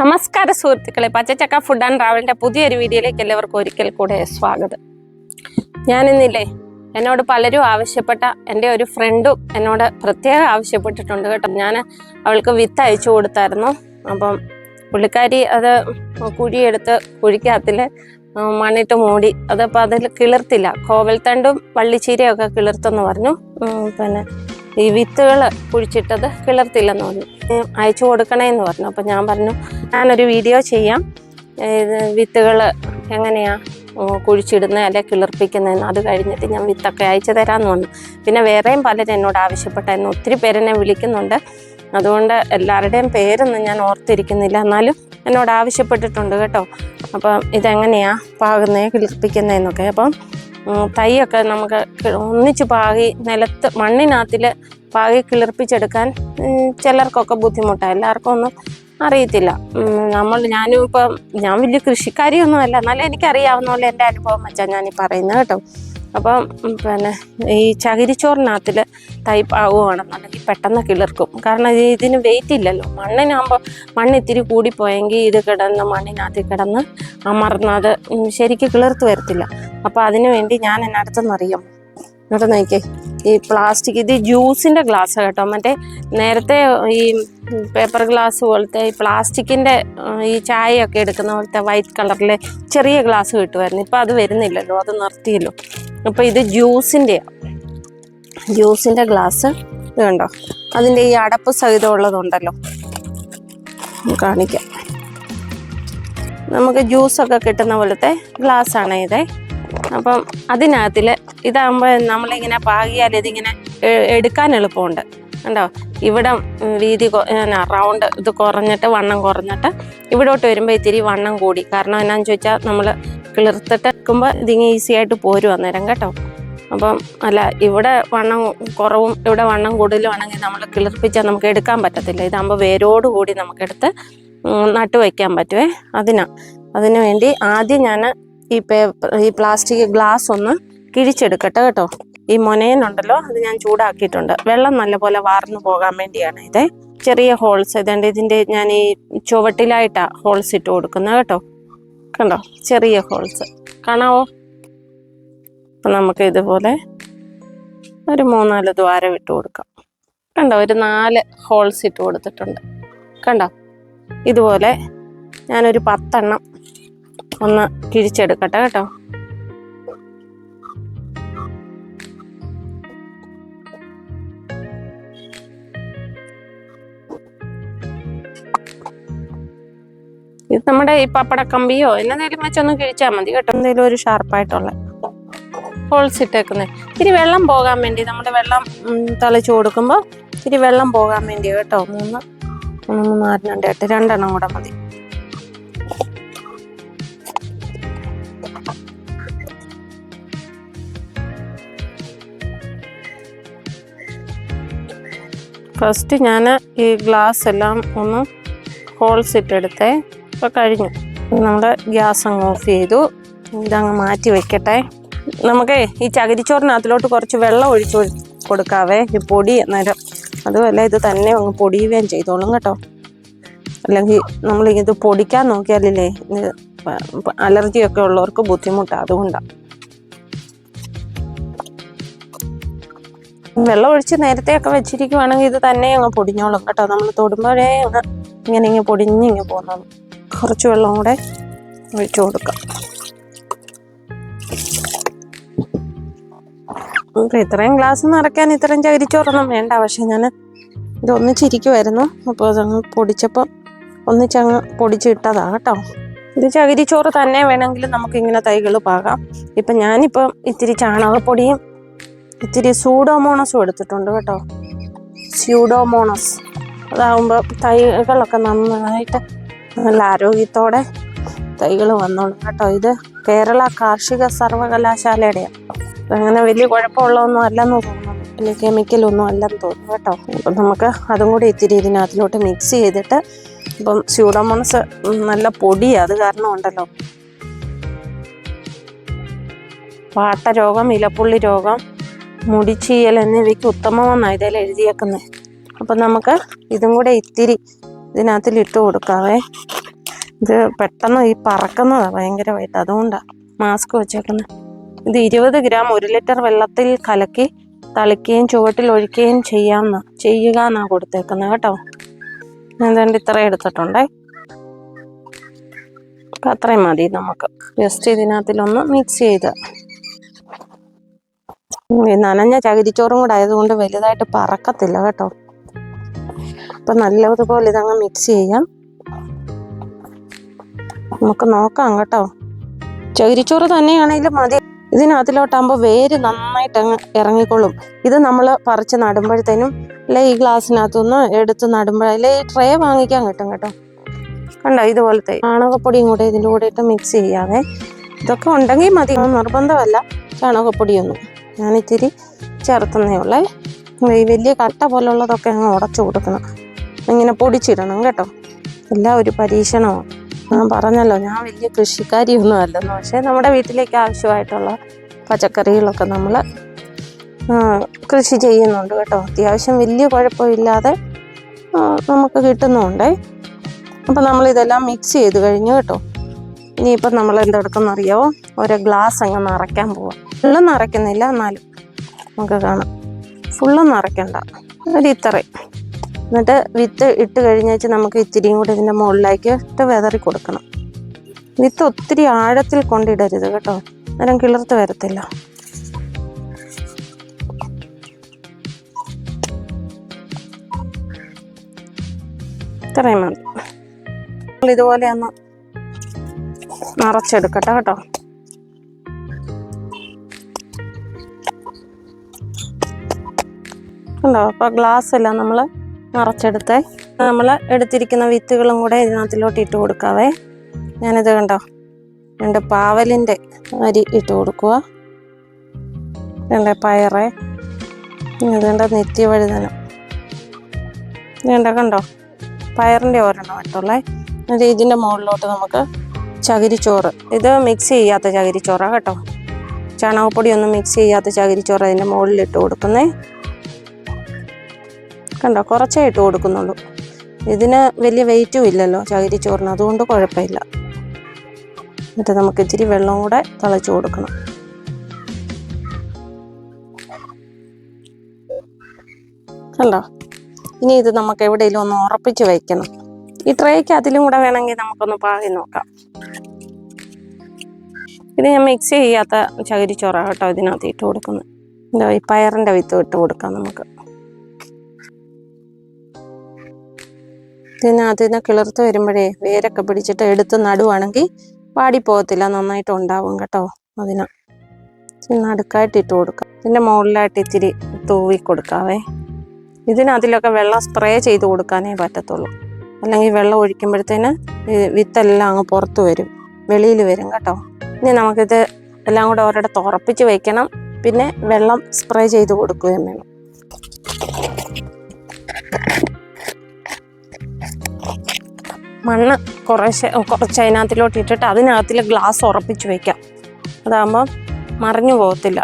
നമസ്കാര സുഹൃത്തുക്കളെ പച്ചച്ചക്ക food and ട്രാവലിന്റെ പുതിയൊരു വീഡിയോയിലേക്ക് എല്ലാവർക്കും ഒരിക്കൽ കൂടെ സ്വാഗതം. ഞാൻ ഞാനിന്നില്ലേ എന്നോട് പലരും ആവശ്യപ്പെട്ട എന്റെ ഒരു ഫ്രണ്ടും എന്നോട് പ്രത്യേകം ആവശ്യപ്പെട്ടിട്ടുണ്ട് കേട്ടോ. ഞാൻ അവൾക്ക് വിത്ത് അയച്ചു കൊടുത്തായിരുന്നു. അപ്പം പുള്ളിക്കാരി അത് കുഴിയെടുത്ത് കുഴിക്കകത്തിൽ മണ്ണിട്ട് മൂടി അതപ്പോൾ അതിൽ കിളിർത്തില്ല. കോവൽത്തണ്ടും വള്ളിച്ചീരയൊക്കെ കിളിർത്തെന്ന് പറഞ്ഞു. പിന്നെ ഈ വിത്തുകൾ കുഴിച്ചിട്ടത് കിളർത്തില്ലെന്ന് പറഞ്ഞു. അയച്ചു കൊടുക്കണേ എന്ന് പറഞ്ഞു. അപ്പം ഞാൻ പറഞ്ഞു ഞാനൊരു വീഡിയോ ചെയ്യാം. ഇത് വിത്തുകൾ എങ്ങനെയാണ് കുഴിച്ചിടുന്നത് അല്ലെ കിളിർപ്പിക്കുന്നതെന്ന് അത് കഴിഞ്ഞിട്ട് ഞാൻ വിത്തൊക്കെ അയച്ചു തരാമെന്ന് പറഞ്ഞു. പിന്നെ വേറെയും പലരും എന്നോട് ആവശ്യപ്പെട്ടായിരുന്നു ഒത്തിരി പേരെന്നെ വിളിക്കുന്നുണ്ട്. അതുകൊണ്ട് എല്ലാവരുടെയും പേരൊന്നും ഞാൻ ഓർത്തിരിക്കുന്നില്ല. എന്നാലും എന്നോട് ആവശ്യപ്പെട്ടിട്ടുണ്ട് കേട്ടോ. അപ്പം ഇതെങ്ങനെയാണ് പാകുന്നത് കിളിർപ്പിക്കുന്നതെന്നൊക്കെ അപ്പം തൈയൊക്കെ നമുക്ക് ഒന്നിച്ച് പാകി നിലത്ത് മണ്ണിനകത്തിൽ പാകി കിളിർപ്പിച്ചെടുക്കാൻ ചിലർക്കൊക്കെ ബുദ്ധിമുട്ടാണ് എല്ലാവർക്കും ഒന്നും അറിയത്തില്ല നമ്മൾ ഞാനും ഇപ്പം ഞാൻ വലിയ കൃഷിക്കാരിയൊന്നും അല്ല എന്നാലും എനിക്കറിയാവുന്ന പോലെ എന്റെ അനുഭവം വെച്ചാൽ ഞാൻ ഈ പറയുന്നത് കേട്ടോ. അപ്പം പിന്നെ ഈ ചകിരിച്ചോറിനകത്തിൽ തൈ പാവുകയാണെന്നുണ്ടെങ്കിൽ പെട്ടെന്ന് കിളിർക്കും. കാരണം ഇത് ഇതിന് വെയിറ്റ് ഇല്ലല്ലോ. മണ്ണിനാകുമ്പോൾ മണ്ണ് ഇത്തിരി കൂടിപ്പോയെങ്കിൽ ഇത് കിടന്ന് മണ്ണിനകത്ത് കിടന്ന് അമർന്നത് ശരിക്ക് കിളിർത്ത് വരത്തില്ല. അപ്പോൾ അതിനു വേണ്ടി ഞാൻ എന്നടുത്തെന്നറിയാം ഇങ്ങോട്ട് നോക്കേ ഈ പ്ലാസ്റ്റിക് ഇത് ജ്യൂസിന്റെ ഗ്ലാസ് കേട്ടോ. മറ്റേ നേരത്തെ ഈ പേപ്പർ ഗ്ലാസ് പോലത്തെ ഈ പ്ലാസ്റ്റിക്കിന്റെ ഈ ചായയൊക്കെ എടുക്കുന്ന പോലത്തെ വൈറ്റ് കളറിലെ ചെറിയ ഗ്ലാസ് കിട്ടുമായിരുന്നു. ഇപ്പം അത് വരുന്നില്ലല്ലോ അത് നിർത്തിയല്ലോ. അപ്പോൾ ഇത് ജ്യൂസിന്റെയാണ് ജ്യൂസിന്റെ ഗ്ലാസ് ഇത് കണ്ടോ? അതിന്റെ ഈ അടപ്പ് സഹിതമുള്ളതുണ്ടല്ലോ ഉള്ളതുണ്ടല്ലോ. കാണിക്കാം. നമുക്ക് ജ്യൂസൊക്കെ കിട്ടുന്ന പോലത്തെ ഗ്ലാസ്സാണ് ഇത്. അപ്പം അതിനകത്തിൽ ഇതാകുമ്പോൾ നമ്മളിങ്ങനെ പാകിയാൽ ഇതിങ്ങനെ എടുക്കാൻ എളുപ്പമുണ്ട്. കണ്ടോ? ഇവിടെ വീതി റൗണ്ട് ഇത് കുറഞ്ഞിട്ട് വണ്ണം കുറഞ്ഞിട്ട് ഇവിടോട്ട് വരുമ്പോൾ ഇത്തിരി വണ്ണം കൂടി. കാരണം എന്നാന്ന് ചോദിച്ചാൽ നമ്മൾ കിളിർത്തിട്ട് വെക്കുമ്പോൾ ഇതിങ്ങനെ ഈസി ആയിട്ട് പോരും അന്നേരം കേട്ടോ. അപ്പം അല്ല ഇവിടെ വണ്ണം കുറവും ഇവിടെ വണ്ണം കൂടുതലും ആണെങ്കിൽ നമ്മൾ കിളിർപ്പിച്ചാൽ നമുക്ക് എടുക്കാൻ പറ്റത്തില്ല. ഇതാകുമ്പോൾ വേരോട് കൂടി നമുക്കെടുത്ത് നട്ടു വയ്ക്കാൻ പറ്റുമേ അതിനാ. അതിനു വേണ്ടി ആദ്യം ഞാൻ ഈ പേപ്പർ ഈ പ്ലാസ്റ്റിക് ഗ്ലാസ് ഒന്ന് കിഴിച്ചെടുക്കട്ടെ കേട്ടോ. ഈ മൊനയനുണ്ടല്ലോ അത് ഞാൻ ചൂടാക്കിയിട്ടുണ്ട്. വെള്ളം നല്ലപോലെ വാർന്നു പോകാൻ വേണ്ടിയാണ് ഇത്. ചെറിയ ഹോൾസ് ഇതുണ്ട് ഇതിന്റെ ഞാൻ ഈ ചുവട്ടിലായിട്ടാ ഹോൾസ് ഇട്ട് കൊടുക്കുന്നത് കേട്ടോ. കണ്ടോ? ചെറിയ ഹോൾസ് കാണാവോ? അപ്പം നമുക്ക് ഇതുപോലെ ഒരു മൂന്നാൽ ദ്വാരം ഇട്ട് കൊടുക്കാം. കണ്ടോ? ഒരു നാല് ഹോൾസ് ഇട്ട് കൊടുത്തിട്ടുണ്ട്. കണ്ടോ? ഇതുപോലെ ഞാനൊരു പത്തെണ്ണം ഒന്ന് കിഴിച്ചെടുക്കട്ടെ കേട്ടോ. ഇത് നമ്മുടെ ഈ പപ്പടക്കമ്പിയോ എന്നേലും വെച്ചൊന്ന് കിഴിച്ചാൽ മതി കേട്ടോ. എന്തെങ്കിലും ഒരു ഷാർപ്പായിട്ടുള്ള ഹോൾസ് ഇട്ടേക്കുന്നത് ഇത്തിരി വെള്ളം പോകാൻ വേണ്ടി നമ്മുടെ വെള്ളം തളിച്ചു കൊടുക്കുമ്പോൾ ഇത്തിരി വെള്ളം പോകാൻ വേണ്ടി കേട്ടോ. മൂന്ന് മൂന്ന് നാലിനുണ്ട് എട്ട് രണ്ടെണ്ണം കൂടെ മതി. ഫസ്റ്റ് ഞാൻ ഈ ഗ്ലാസ് എല്ലാം ഒന്ന് ഹോൾസ് ഇട്ടെടുത്തേ. ഇപ്പോൾ കഴിഞ്ഞു. നമ്മൾ ഗ്യാസ് അങ്ങ് ഓഫ് ചെയ്തു. ഇതങ്ങ് മാറ്റി വെക്കട്ടെ. നമുക്ക് ഈ ചകിരിച്ചോറിനകത്തിലോട്ട് കുറച്ച് വെള്ളം ഒഴിച്ചു കൊടുക്കാവേ. ഈ പൊടി അന്നേരം. അതുമല്ല ഇത് തന്നെ അങ്ങ് പൊടിയുകയും ചെയ്തോളും കേട്ടോ. അല്ലെങ്കിൽ നമ്മൾ ഇത് പൊടിക്കാൻ നോക്കിയാലില്ലേ? അലർജിയൊക്കെ ഉള്ളവർക്ക് ബുദ്ധിമുട്ടാണ് അതുകൊണ്ടാണ് വെള്ളം ഒഴിച്ച് നേരത്തെ ഒക്കെ വെച്ചിരിക്കുവാണെങ്കിൽ ഇത് തന്നെ അങ്ങ് പൊടിഞ്ഞോളും കേട്ടോ. നമ്മൾ തൊടുമ്പോഴേ അങ്ങ് ഇങ്ങനെ ഇങ്ങനെ പൊടിഞ്ഞിങ്ങ് പോകുന്നത് കുറച്ച് വെള്ളം കൂടെ ഒഴിച്ചു കൊടുക്കാം. ഇത്രയും ഗ്ലാസ് നിറയ്ക്കാൻ ഇത്രയും ചകിരിച്ചോറൊന്നും വേണ്ട. പക്ഷെ ഞാൻ ഇത് ഒന്നിച്ചിരിക്കുമായിരുന്നു അപ്പോൾ അതങ്ങ് പൊടിച്ചപ്പം ഒന്നിച്ചങ്ങ് പൊടിച്ചിട്ടതാ കേട്ടോ. ഇത് ചകിരിച്ചോറ് തന്നെ വേണമെങ്കിൽ നമുക്കിങ്ങനെ തൈകൾ പാകാം. ഇപ്പം ഞാനിപ്പം ഇത്തിരി ചാണകപ്പൊടിയും ഇത്തിരി സൂഡോമോണസും എടുത്തിട്ടുണ്ട് കേട്ടോ. സ്യൂഡോമോണസ് അതാവുമ്പോൾ തൈകളൊക്കെ നന്നായിട്ട് നല്ല ആരോഗ്യത്തോടെ തൈകൾ വന്നോളും കേട്ടോ. ഇത് കേരള കാർഷിക സർവകലാശാലയുടെയാണ് അങ്ങനെ വലിയ കുഴപ്പമുള്ളതൊന്നും അല്ലെന്ന് തോന്നുന്നു. കെമിക്കലൊന്നും അല്ലെന്ന് തോന്നുന്നു കേട്ടോ. അപ്പം നമുക്ക് അതും കൂടി ഇത്തിരി ഇതിനകത്തിലോട്ട് മിക്സ് ചെയ്തിട്ട് ഇപ്പം സ്യൂഡോമോണസ് നല്ല പൊടിയാണ് അത് കാരണം ഉണ്ടല്ലോ വാട്ടരോഗം ഇലപ്പുള്ളി രോഗം മുടിച്ചീയൽ എന്നിവയ്ക്ക് ഉത്തമമെന്നാണ് ഇതിൽ എഴുതിയേക്കുന്നത് അപ്പം നമുക്ക് ഇതും കൂടെ ഇത്തിരി ഇതിനകത്തിൽ ഇട്ട് കൊടുക്കാവേ. ഇത് പെട്ടെന്ന് ഈ പറക്കുന്നതാണ് ഭയങ്കരമായിട്ട്. അതുകൊണ്ടാണ് മാസ്ക് വെച്ചേക്കുന്നത് ഇത് ഇരുപത് ഗ്രാം ഒരു ലിറ്റർ വെള്ളത്തിൽ കലക്കി തളിക്കുകയും ചുവട്ടിൽ ഒഴിക്കുകയും ചെയ്യാമെന്ന ചെയ്യുക എന്നാണ് കൊടുത്തേക്കുന്നത് കേട്ടോ എന്തുകൊണ്ട് ഇത്ര എടുത്തിട്ടുണ്ടേ. അത്രയും മതി നമുക്ക്. ജസ്റ്റ് ഇതിനകത്തിലൊന്ന് മിക്സ് ചെയ്ത് നനഞ്ഞ ചകിരിച്ചോറും കൂടെ ആയതുകൊണ്ട് വലുതായിട്ട് പറക്കത്തില്ല കേട്ടോ. അപ്പം നല്ലതുപോലെ ഇതങ്ങ് മിക്സ് ചെയ്യാം. നമുക്ക് നോക്കാം കേട്ടോ. ചകിരിച്ചോറ് തന്നെയാണെങ്കിലും മതി. ഇതിനകത്തിലോട്ടാകുമ്പോൾ വേര് നന്നായിട്ട് അങ്ങ് ഇറങ്ങിക്കൊള്ളും. ഇത് നമ്മൾ പറിച്ച് നടുമ്പോഴത്തേനും അല്ലെ ഈ ഗ്ലാസ്സിനകത്തുനിന്ന് എടുത്ത് നടുമ്പോഴല്ലേ ഈ ട്രേ വാങ്ങിക്കാൻ കിട്ടും കേട്ടോ. കണ്ടോ ഇതുപോലത്തെ ചാണകപ്പൊടിയും കൂടെ ഇതിന്റെ കൂടെ ഇട്ട് മിക്സ് ചെയ്യാവേ. ഇതൊക്കെ ഉണ്ടെങ്കിൽ മതി. നിർബന്ധമല്ല ചാണകപ്പൊടിയൊന്നും. ഞാൻ ഇത്തിരി ചേർത്തുന്നേ ഉള്ളേ. ഈ വലിയ കട്ട പോലുള്ളതൊക്കെ അങ്ങ് ഉടച്ചു കൊടുക്കണം. ഇങ്ങനെ പൊടിച്ചിടണം കേട്ടോ. എല്ലാം ഒരു പരീക്ഷണമാണ്. ഞാൻ പറഞ്ഞല്ലോ ഞാൻ വലിയ കൃഷിക്കാരിയൊന്നും അല്ലെന്ന്. പക്ഷേ നമ്മുടെ വീട്ടിലേക്ക് ആവശ്യമായിട്ടുള്ള പച്ചക്കറികളൊക്കെ നമ്മൾ കൃഷി ചെയ്യുന്നുണ്ട് കേട്ടോ. അത്യാവശ്യം വലിയ കുഴപ്പമില്ലാതെ നമുക്ക് കിട്ടുന്നുണ്ട്. അപ്പം നമ്മളിതെല്ലാം മിക്സ് ചെയ്ത് കഴിഞ്ഞു കേട്ടോ. ഇനിയിപ്പം നമ്മൾ എന്തെടുക്കുന്ന അറിയോ ഒരു ഗ്ലാസ് അങ്ങ് നിറയ്ക്കാൻ പോവാം. ഫുള്ള് നിറയ്ക്കുന്നില്ല എന്നാലും നമുക്ക് കാണാം. ഫുള്ള് നിറയ്ക്കണ്ട. ഒരു ഇത്രയും എന്നിട്ട് വിത്ത് ഇട്ട് കഴിഞ്ഞേച്ച് നമുക്ക് ഇത്തിരിയും കൂടി ഇതിന്റെ മുകളിലേക്ക് ഇട്ട് വിതറി കൊടുക്കണം. വിത്ത് ഒത്തിരി ആഴത്തിൽ കൊണ്ടിടരുത് കേട്ടോ. അന്നേരം കിളിർത്ത് വരത്തില്ല. ഇത്രയും മതി. ഇതുപോലെ ഒന്ന് നിറച്ചെടുക്കട്ടെ കേട്ടോ. ഉണ്ടോ അപ്പോൾ ഗ്ലാസ് എല്ലാം നമ്മൾ നിറച്ചെടുത്ത്. നമ്മൾ എടുത്തിരിക്കുന്ന വിത്തുകളും കൂടെ ഇതിനകത്തിലോട്ട് ഇട്ട് കൊടുക്കാവേ. ഞാനിത് കണ്ടോ? രണ്ട് പാവലിന്റെ അരി ഇട്ട് കൊടുക്കുക രണ്ട് പയറ്. ഇതുണ്ട് നിത്യവഴുതനം ഇതുണ്ട് കണ്ടോ? പയറിന്റെ ഒരെണ്ണം ഇട്ടുള്ളേ. എന്നിട്ട് ഇതിന്റെ മുകളിലോട്ട് നമുക്ക് ചകിരിച്ചോറ്. ഇത് മിക്സ് ചെയ്യാത്ത ചകിരിച്ചോറാണ് കേട്ടോ. ചാണകപ്പൊടി ഒന്നും മിക്സ് ചെയ്യാത്ത ചകിരിച്ചോറ് അതിന്റെ മുകളിൽ ഇട്ട് കൊടുക്കുന്നേ. കണ്ടോ? കുറച്ചേ ഇട്ട് കൊടുക്കുന്നുള്ളൂ. ഇതിന് വലിയ വെയിറ്റും ഇല്ലല്ലോ ചകിരിച്ചോറിന്. അതുകൊണ്ട് കുഴപ്പമില്ല. എന്നിട്ട് നമുക്ക് ഇച്ചിരി വെള്ളം കൂടെ തിളച്ച് കൊടുക്കണം. കണ്ടോ? ഇനി ഇത് നമുക്ക് എവിടെയെങ്കിലും ഒന്ന് ഉറപ്പിച്ച് വയ്ക്കണം ഈ ട്രേക്ക് അതിലും കൂടെ വേണമെങ്കിൽ നമുക്കൊന്ന് പാകി നോക്കാം. ഇത് ഞാൻ മിക്സ് ചെയ്യാത്ത ചകിരിച്ചോറാണ് കേട്ടോ ഇതിനകത്ത് ഇട്ട് കൊടുക്കുന്നത്. എന്താ ഈ പയറിന്റെ വിത്ത് ഇട്ട് കൊടുക്കാം നമുക്ക്. ഇതിനകത്ത് നിന്ന് കിളിർത്ത് വരുമ്പോഴേ വേരൊക്കെ പിടിച്ചിട്ട് എടുത്ത് നടുവാണെങ്കിൽ പാടിപ്പോകത്തില്ല നന്നായിട്ട് ഉണ്ടാവും കേട്ടോ അതിന്. നടുക്കായിട്ട് ഇട്ട് കൊടുക്കാം. ഇതിന്റെ മുകളിലായിട്ട് ഇത്തിരി തൂവി കൊടുക്കാവേ. ഇതിനകത്തിലൊക്കെ വെള്ളം സ്പ്രേ ചെയ്ത് കൊടുക്കാനേ പറ്റത്തുള്ളൂ. അല്ലെങ്കിൽ വെള്ളം ഒഴിക്കുമ്പോഴത്തേന് വിത്തെല്ലാം അങ്ങ് പുറത്ത് വരും. വെളിയിൽ വരും കേട്ടോ. ഇനി നമുക്കിത് എല്ലാം കൂടെ ഒരിടത്ത് ഉറപ്പിച്ച് വെക്കണം. പിന്നെ വെള്ളം സ്പ്രേ ചെയ്ത് കൊടുക്കുകയും വേണം. മണ്ണ് കുറേശ്ശെ കുറച്ച് അതിനകത്തിലോട്ട് ഇട്ടിട്ട് അതിനകത്തിൽ ഗ്ലാസ് ഉറപ്പിച്ച് വയ്ക്കാം അതാകുമ്പോൾ മറിഞ്ഞു പോകത്തില്ല.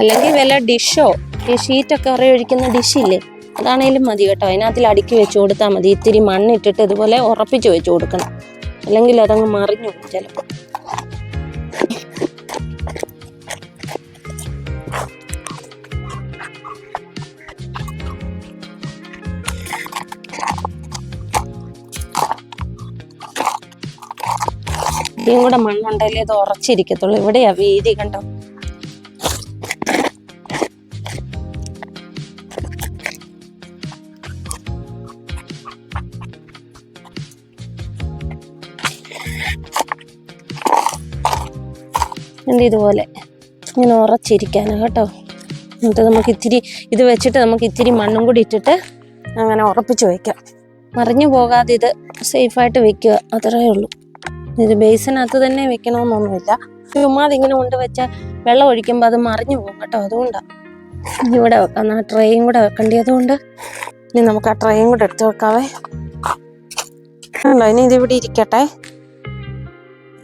അല്ലെങ്കിൽ വല്ല ഡിഷോ ഈ ഷീറ്റൊക്കെ ഉറ ഒഴിക്കുന്ന ഡിഷില്ലേ അതാണേലും മതി കേട്ടോ. അതിനകത്തിൽ അടുക്കി വെച്ച് കൊടുത്താൽ മതി. ഇത്തിരി മണ്ണിട്ടിട്ട് ഇതുപോലെ ഉറപ്പിച്ച് വെച്ച് കൊടുക്കണം. അല്ലെങ്കിൽ അതങ്ങ് മറിഞ്ഞു പോകും ചിലപ്പോൾ. ഇതും കൂടെ മണ്ണുണ്ടെങ്കിൽ ഇത് ഉറച്ചിരിക്കത്തുള്ളൂ. ഇവിടെയാ വീതി കണ്ടോ? എന്നിട്ട് ഇതുപോലെ? ഇങ്ങനെ ഉറച്ചിരിക്കാനാ കേട്ടോ. എന്നിട്ട് നമുക്ക് ഇത്തിരി ഇത് വെച്ചിട്ട് നമുക്ക് ഇത്തിരി മണ്ണും കൂടി ഇട്ടിട്ട് അങ്ങനെ ഉറപ്പിച്ച് വയ്ക്കാം മറിഞ്ഞു പോകാതെ ഇത് സേഫായിട്ട് വെക്കുക. അത്രയേ ഉള്ളൂ. ഇത് ബേസിനകത്ത് തന്നെ വെക്കണമെന്നൊന്നുമില്ല ചുമ്മാ ഇങ്ങനെ കൊണ്ട് വെച്ചാൽ വെള്ളം ഒഴിക്കുമ്പോൾ അത് മറിഞ്ഞു പോകും കേട്ടോ അതുകൊണ്ടാണ് ഇവിടെ വെക്കാം. ആ ട്രേയും കൂടെ വെക്കേണ്ടതുകൊണ്ട് ഇനി നമുക്ക് ആ ട്രേയും കൂടെ എടുത്ത് വെക്കാവേ. ഉണ്ടോ ഇനി ഇതിവിടെ ഇരിക്കട്ടെ.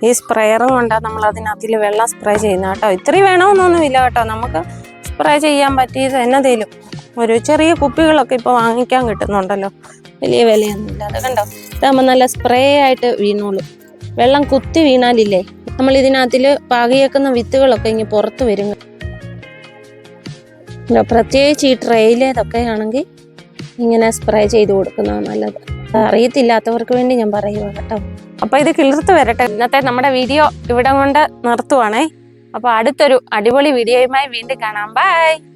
ഈ സ്പ്രെയറും കൊണ്ടാണ് നമ്മൾ അതിനകത്തിൽ വെള്ളം സ്പ്രേ ചെയ്യുന്നത് കേട്ടോ. ഇത്രയും വേണമെന്നൊന്നുമില്ല കേട്ടോ. നമുക്ക് സ്പ്രേ ചെയ്യാൻ പറ്റിയത് എന്നതേലും. ഒരു ചെറിയ കുപ്പികളൊക്കെ ഇപ്പോൾ വാങ്ങിക്കാൻ കിട്ടുന്നുണ്ടല്ലോ. വലിയ വിലയൊന്നുമില്ല. അത് കണ്ടോ? ഇതാകുമ്പോൾ നല്ല സ്പ്രേ ആയിട്ട് വീണോളൂ. വെള്ളം കുത്തി വീണാലില്ലേ? നമ്മൾ ഇതിനകത്തിൽ പാകിയേക്കുന്ന വിത്തുകളൊക്കെ ഇങ്ങനെ പുറത്ത് വരും. പ്രത്യേകിച്ച് ഈ ട്രെയിലേതൊക്കെ ആണെങ്കിൽ ഇങ്ങനെ സ്പ്രേ ചെയ്ത് കൊടുക്കുന്നതാണ് നല്ലത്. അറിയത്തില്ലാത്തവർക്ക് വേണ്ടി ഞാൻ പറയുക കേട്ടോ. അപ്പൊ ഇത് കിളിർത്ത് വരട്ടെ. ഇന്നത്തെ നമ്മുടെ വീഡിയോ ഇവിടെ കൊണ്ട് നിർത്തുവാണേ. അപ്പൊ അടുത്തൊരു അടിപൊളി വീഡിയോയുമായി വീണ്ടും കാണാം. ബൈ